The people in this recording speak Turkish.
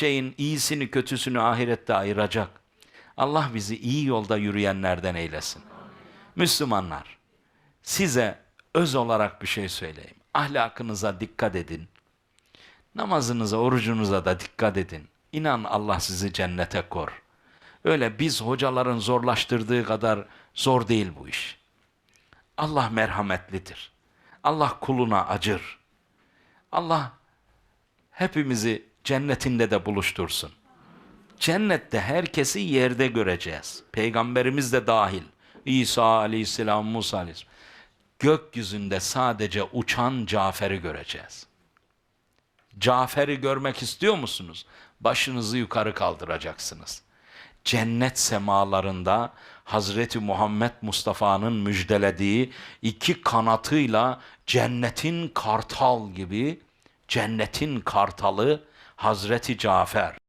şeyin iyisini kötüsünü ahirette ayıracak. Allah bizi iyi yolda yürüyenlerden eylesin. Müslümanlar, size öz olarak bir şey söyleyeyim. Ahlakınıza dikkat edin. Namazınıza, orucunuza da dikkat edin. İnan Allah sizi cennete kor. Öyle biz hocaların zorlaştırdığı kadar zor değil bu iş. Allah merhametlidir. Allah kuluna acır. Allah hepimizi cennetinde de buluştursun. Cennette herkesi yerde göreceğiz. Peygamberimiz de dahil. İsa aleyhisselam, Musa aleyhisselam. Gökyüzünde sadece uçan Cafer'i göreceğiz. Cafer'i görmek istiyor musunuz? Başınızı yukarı kaldıracaksınız. Cennet semalarında Hazreti Muhammed Mustafa'nın müjdelediği iki kanatıyla cennetin kartal gibi cennetin kartalı Hazreti Cafer